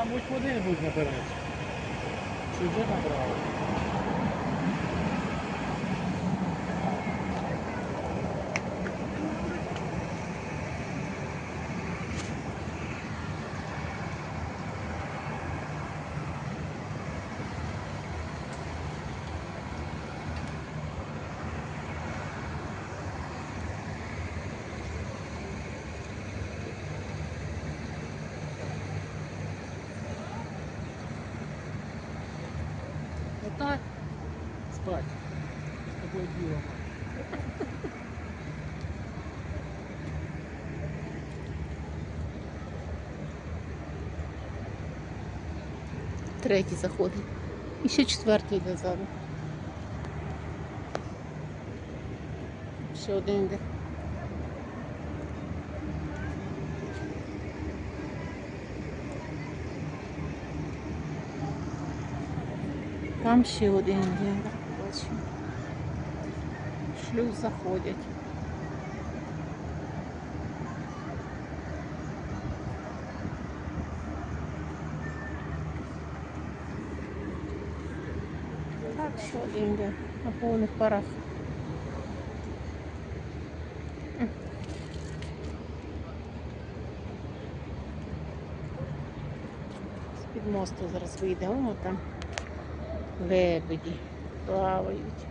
Там будь води будуть набирати. Чи вже. Спать. З тобою діло. Третій заходить. І ще четвертий йде зараз. Ще один йде. Там ще один йде. Бачу. Шлюз заходять. Так, що один йде на повних парах. М. З-під мосту зараз вийде, о там лебеді плавають.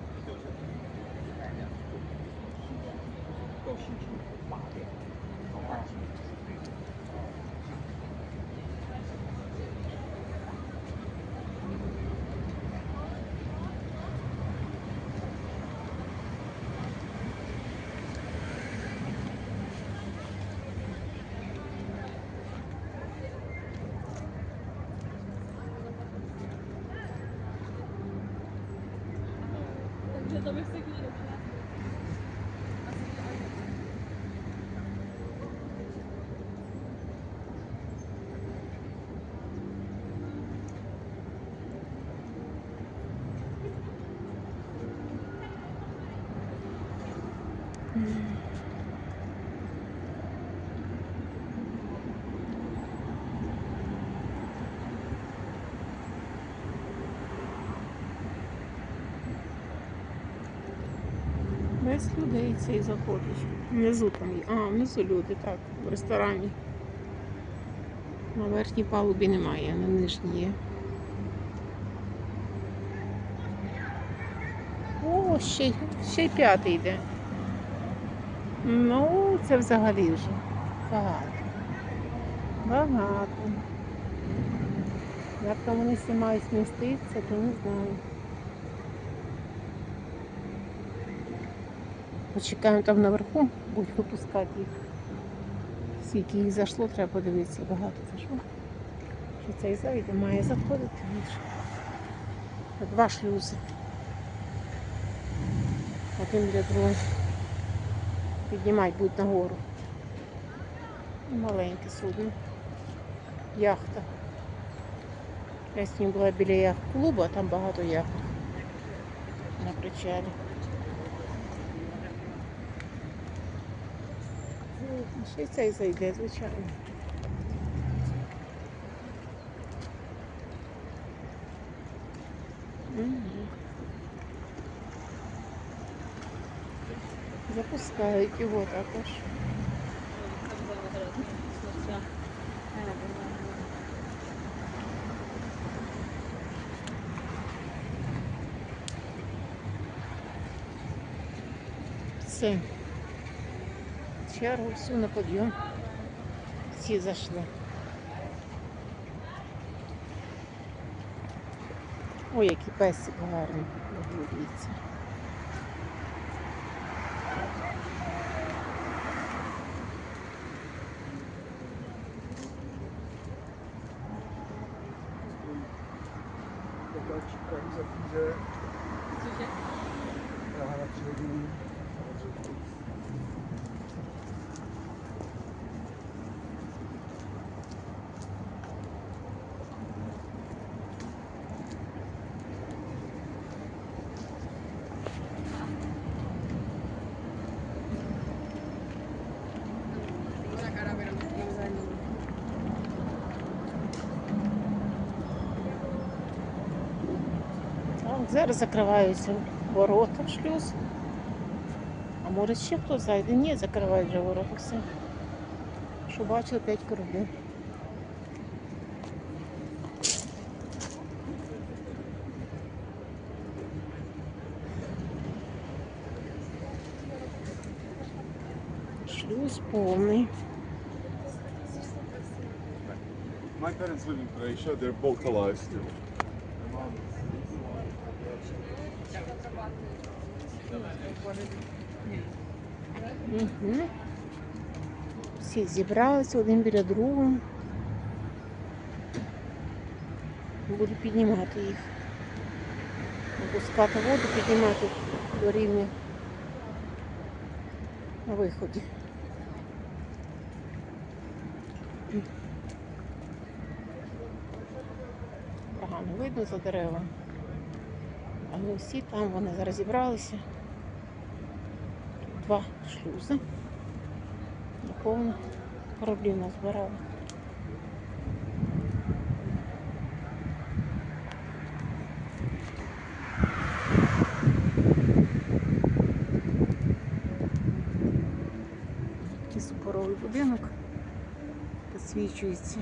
Без людей цей заходить. Внизу там є. А, внизу люди, так, в ресторані. На верхній палубі немає, на нижній є. О, ще, ще й п'ятий йде. Ну, це взагалі вже багато. Багато. Як там вони всі мають зміститися, то не знаю. Почекаємо там наверху, будуть випускати їх. Скільки їх зайшло, треба подивитися, багато зайшло. Що цей зайде, має заходити. ніж. Два шлюзи. Один для другого. Піднімати будуть нагору. Маленьке судно. Яхта. Я сьогодні була біля яхт-клубу, а там багато яхт на причалі. Ще й цей зайде, звичайно. Запускають його також. Все. Чергу всю на подйом. Всі зайшли. Ой, який песик гарний вигулюється. Чекаємо за Зараз закриваються ворота в шлюз. А може ще хтось зайде? Ні, закривають вже ворота все. Що бачили 5 кораблів. Шлюз повний. My parents live in Croatia. They're both alive still. Угу. Всі зібралися один біля другого. Буду піднімати їх. Опускати воду, піднімати до рівня на виході. Погано видно за деревом. Але всі там вони зараз зібралися. Два шлюзи. Наповно кораблів назбирали. Такий супоровий будинок підсвічується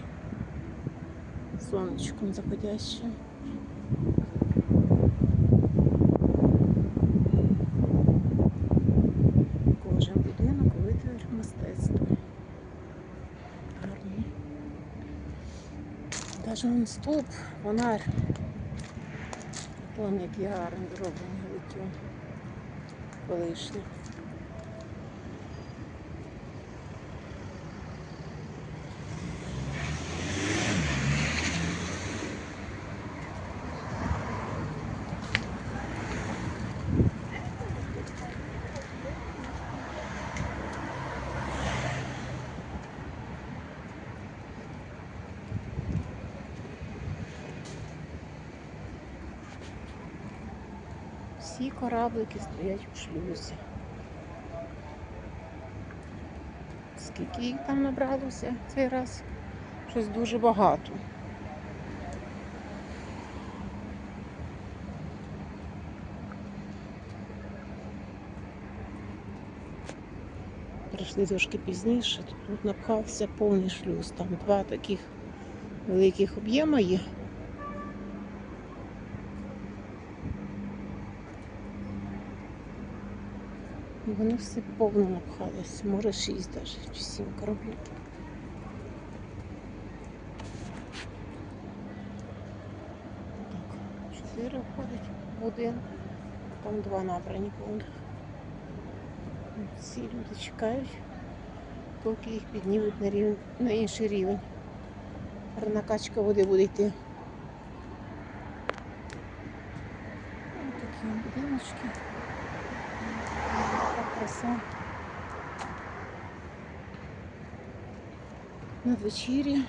сонечком заходящим. Кожен будинок витвір мистецтва. Гарний. Навіть он стовп, фонарь. Вон який гарний зроблений летю. Колишній. Всі кораблики стоять у шлюзі. Скільки їх там набралося цей раз? Щось дуже багато. Прийшли трошки пізніше, тут напхався повний шлюз. Там два таких великих об'єма є. І вони всі повно напхались. Може шість навіть чи сім кораблів. Так, чотири входить в один. Там два набрані повних. Ці люди чекають, поки їх піднімуть на, рівень, на інший рівень. Накачка води буде йти. Ось такі будиночки. Краса. Надвечір'я.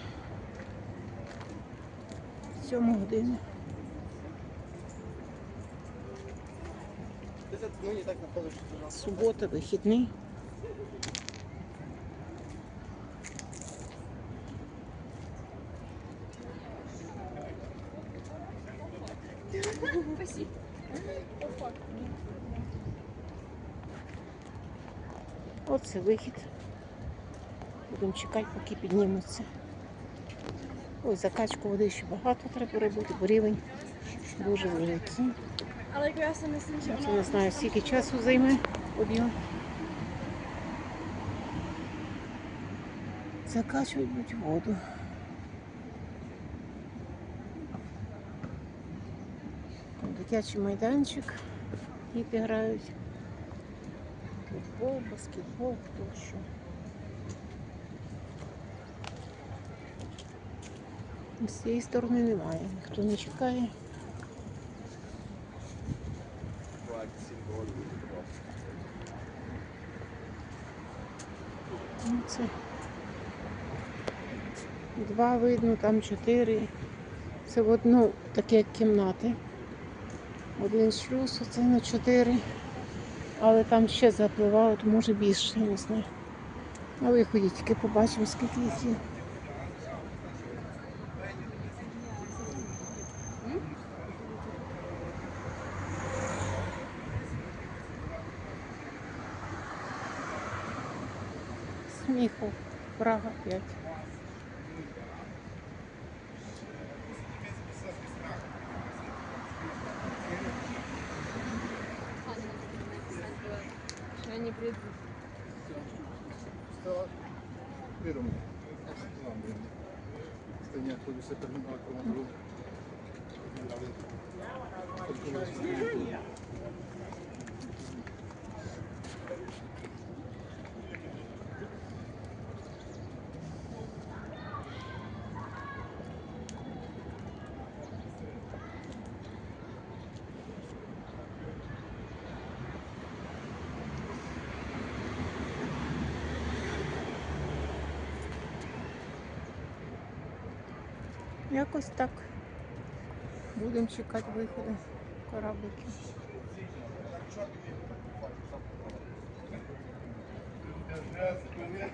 Сьома година. Ну, не так на полочку, пожалуйста. Субота, вихідний. Оце вихід. Будемо чекати, поки піднімуться. Ой, закачку води ще багато треба робити, бо рівень дуже великий. Але я не знаю, скільки часу займе об'єм. Закачують воду. Дитячий майданчик. Діти грають. Футбол, баскетбол, хто що. З цієї сторони немає, ніхто не чекає. Це два видно, там чотири. Це в одну таке кімнати. Один шлюз, оце на чотири але там ще запливало, то може більше, не знаю. На виході тільки побачимо, скільки їх є. Сміху, Прага 5. Zcela vědomě. Stejně jako by se první alkohol dali. Якось так. Будемо чекати виходу корабликів. Здравствуйте.